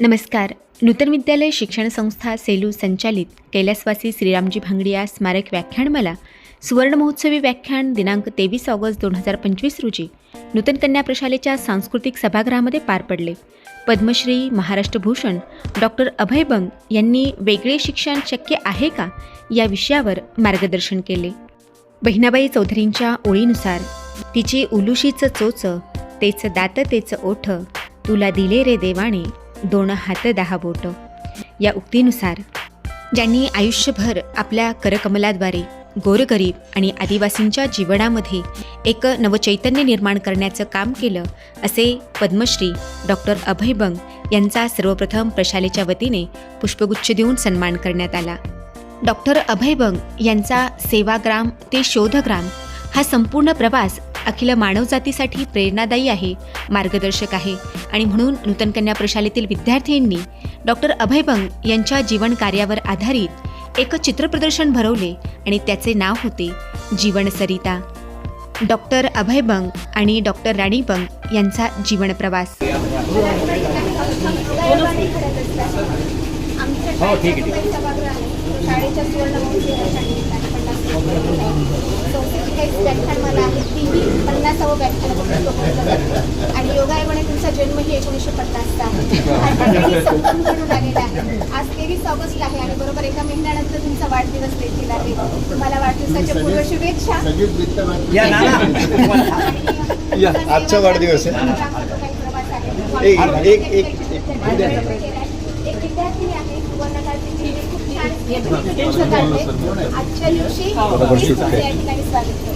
नमस्कार. नूतन विद्यालय शिक्षण संस्था सेलू संचालित कैलासवासी श्रीरामजी भांगडिया स्मारक व्याख्यानमाला सुवर्ण महोत्सवी व्याख्यान दिनांक तेवीस ऑगस्ट दोन हजार पंचवीस रोजी नूतन कन्या प्रशालेच्या सांस्कृतिक सभागृहामध्ये पार पडले. पद्मश्री महाराष्ट्र भूषण डॉक्टर अभय बंग यांनी वेगळे शिक्षण शक्य आहे का या विषयावर मार्गदर्शन केले. बहिणाबाई चौधरींच्या ओळीनुसार तिची उलुशीचं चोच तेच दात तेच ओठ तुला दिले रे देवाने दोन हात दहा बोट. या उक्तीनुसार ज्यांनी आयुष्यभर आपल्या करकमलाद्वारे गोरगरीब आणि आदिवासींच्या जीवनामध्ये एक नवचैतन्य निर्माण करण्याचं काम केलं असे पद्मश्री डॉक्टर अभय बंग यांचा सर्वप्रथम प्रशालेच्या वतीने पुष्पगुच्छ देऊन सन्मान करण्यात आला. डॉक्टर अभय बंग यांचा सेवाग्राम ते शोधग्राम हा संपूर्ण प्रवास अखिल मानवजातीसाठी प्रेरणादायी आहे मार्गदर्शक आहे. आणि म्हणून नूतन कन्या प्रशालेतील विद्यार्थ्यांनी डॉक्टर अभय बंग यांच्या जीवन कार्यावर आधारित एक चित्रप्रदर्शन भरवले आणि त्याचे नाव होते जीवन सरिता. डॉक्टर अभय बंग आणि डॉक्टर राणी बंग यांचा जीवन प्रवास. हो ठीक आहे ठीक आहे शाळेच्या सुवर्ण महोत्सवाच्या निमित्ताने पन्नास संस्थेची काही व्याख्यानमाला आहे तीही पन्नासावं व्याख्यान आणि योगायोगाने तुमचा जन्म ही एकोणीसशे पन्नासचा आहे. आहे. आज तेवीस ऑगस्ट आहे आणि बरोबर एका महिन्यानंतर तुमचा वाढदिवस देखील आहे. तुम्हाला वाढदिवसाच्या पूर्व शुभेच्छा. या आजचा वाढदिवस आहे. एक- एक- एक- एक विद्यार्थी. आहे. खूप छान काढले आजच्या दिवशी आहे. या ठिकाणी स्वागत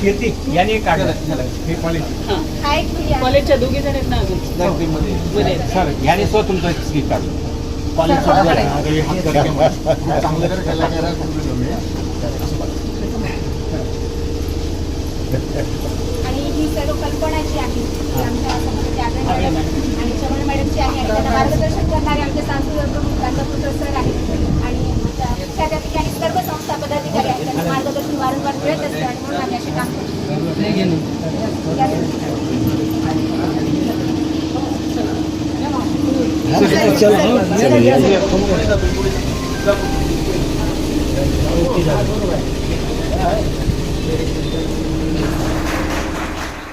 कीर्ती यांनी एक काढलं. हे कॉलेज हा. कॉलेजच्या दोघी जण आहेत ना. सर याने स्व तुमचं स्किट काढलं. चांगलं कर कलाकार आहे तुमचं तुम्ही. आणि ही सर्व कल्पना जी आहे ती आमच्या आणि चव्हाण मॅडमची आहे मार्गदर्शन करणारे आमचे सांस्कृतिक प्रमुख प्राध्यापक सर आहेत आणि आमच्या मुख्याध्यापिका आणि सर्व संस्था पदाधिकारी आहेत त्यांचं मार्गदर्शन वारंवार मिळत असतं आणि म्हणून आम्ही असे काम करतो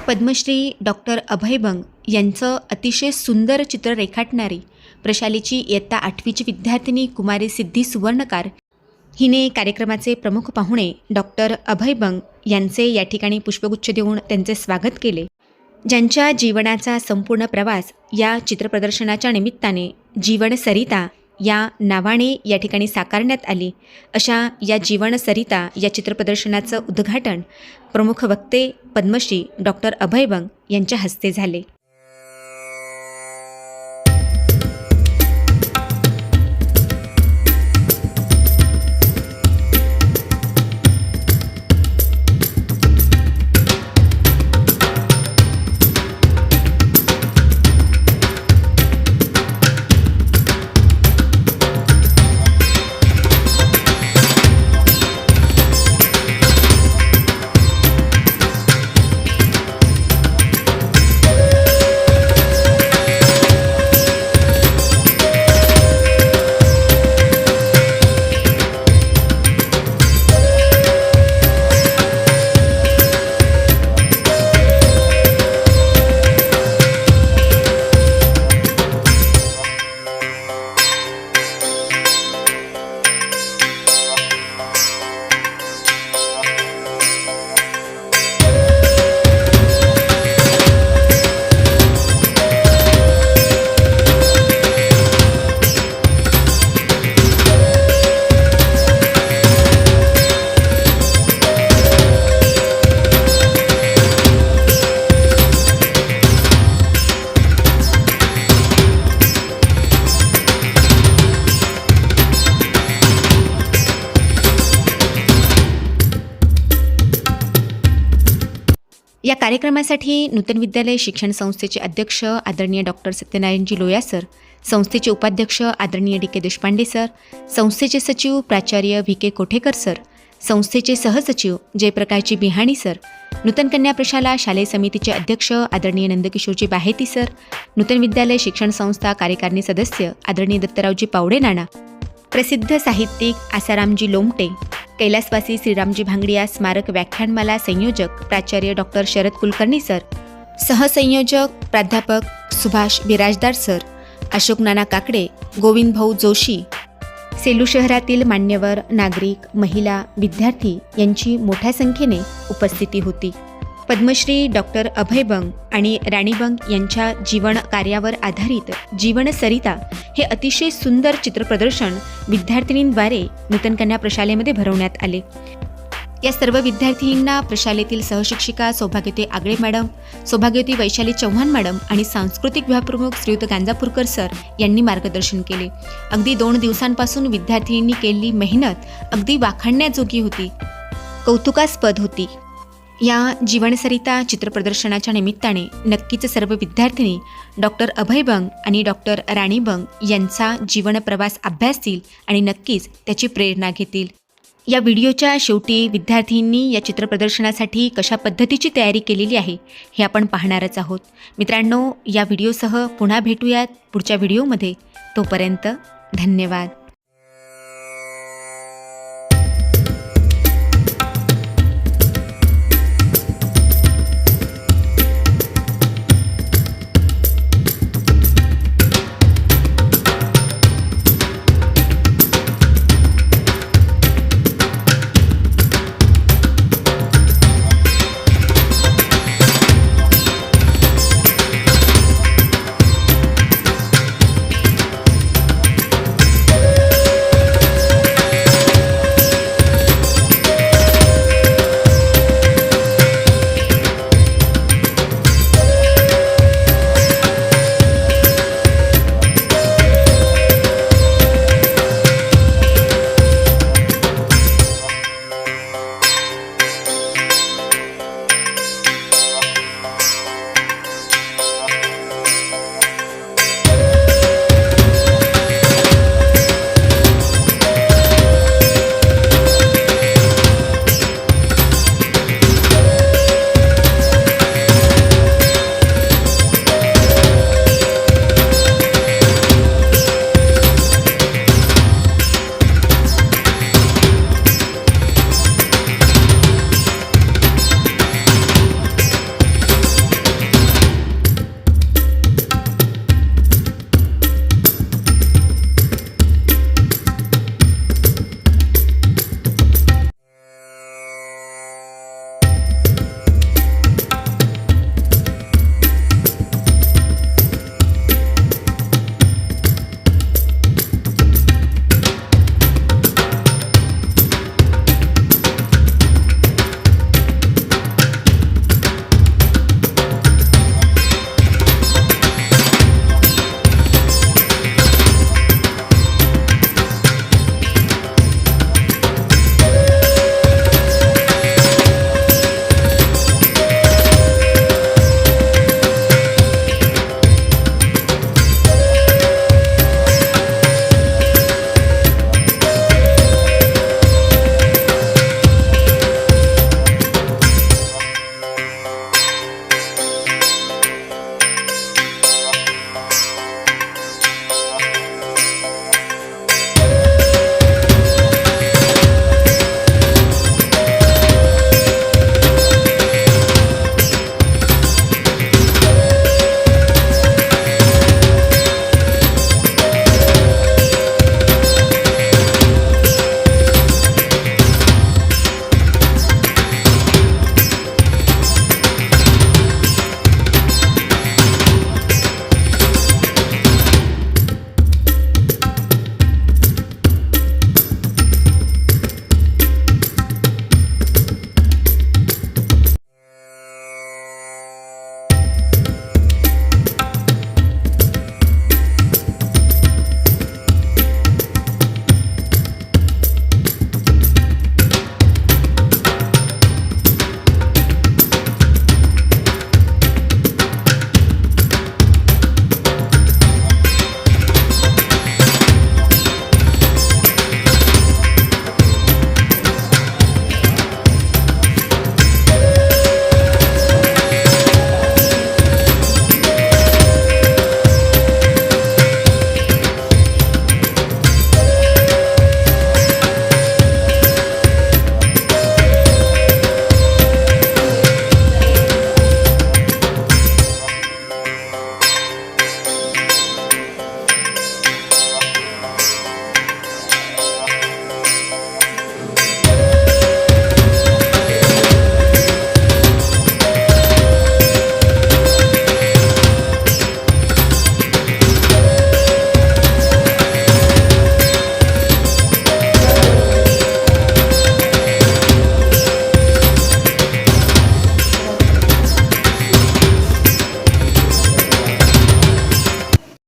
पद्मश्री डॉक्टर अभय बंग यांचं अतिशय सुंदर चित्र रेखाटणारी प्रशालेची इयत्ता आठवीची विद्यार्थिनी कुमारी सिद्धी सुवर्णकार हिने कार्यक्रमाचे प्रमुख पाहुणे डॉक्टर अभय बंग यांचे या ठिकाणी पुष्पगुच्छ देऊन त्यांचे स्वागत केले. ज्यांच्या जीवनाचा संपूर्ण प्रवास या चित्रप्रदर्शनाच्या निमित्ताने जीवन सरिता या नावाने या ठिकाणी साकारण्यात आली अशा या जीवन सरिता या चित्रप्रदर्शनाचं उद्घाटन प्रमुख वक्ते पद्मश्री डॉक्टर अभय बंग यांच्या हस्ते झाले. या कार्यक्रमासाठी नूतन विद्यालय शिक्षण संस्थेचे अध्यक्ष आदरणीय डॉक्टर सत्यनारायणजी लोया सर संस्थेचे उपाध्यक्ष आदरणीय डी के देशपांडे सर संस्थेचे सचिव प्राचार्य व्ही के कोठेकर सर संस्थेचे सहसचिव जयप्रकाशजी बिहाणी सर नूतन कन्या प्रशाला शालेय समितीचे अध्यक्ष आदरणीय नंदकिशोरजी बाहेती सर नूतन विद्यालय शिक्षण संस्था कार्यकारिणी सदस्य आदरणीय दत्तरावजी पावडे नाना प्रसिद्ध साहित्यिक आसारामजी लोमटे कैलासवासी श्रीरामजी भांगडिया स्मारक व्याख्यानमाला संयोजक प्राचार्य डॉक्टर शरद कुलकर्णी सर. सहसंयोजक प्राध्यापक सुभाष बिराजदार सर. अशोक नाना काकडे गोविंद भाऊ जोशी. सेलू शहरातील मान्यवर नागरिक महिला विद्यार्थी यांची मोठ्या संख्येने उपस्थिती होती. पद्मश्री डॉक्टर अभय बंग आणि राणी बंग यांच्या जीवन कार्यावर आधारित जीवन सरिता हे अतिशय सुंदर चित्रप्रदर्शन विद्यार्थिनींद्वारे नूतन कन्या प्रशालेमध्ये भरवण्यात आले. या सर्व विद्यार्थिनींना प्रशालेतील सहशिक्षिका सौभाग्यवती आगळे मॅडम सौभाग्यवती वैशाली चव्हाण मॅडम आणि सांस्कृतिक विभागप्रमुख श्रीयुत गांजापूरकर सर यांनी मार्गदर्शन केले. अगदी दोन दिवसांपासून विद्यार्थिनींनी केलेली मेहनत अगदी वाखाणण्याजोगी होती. कौतुकास्पद होती. या जीवनसरिता चित्रप्रदर्शनाच्या निमित्ताने नक्कीच सर्व विद्यार्थिनी डॉक्टर अभय बंग आणि डॉक्टर राणी बंग यांचा जीवनप्रवास अभ्यासतील आणि नक्कीच त्याची प्रेरणा घेतील. या व्हिडिओच्या शेवटी विद्यार्थींनी या चित्रप्रदर्शनासाठी कशा पद्धतीची तयारी केलेली आहे हे आपण पाहणारच आहोत. मित्रांनो या व्हिडिओसह पुन्हा भेटूयात पुढच्या व्हिडिओमध्ये. तोपर्यंत धन्यवाद.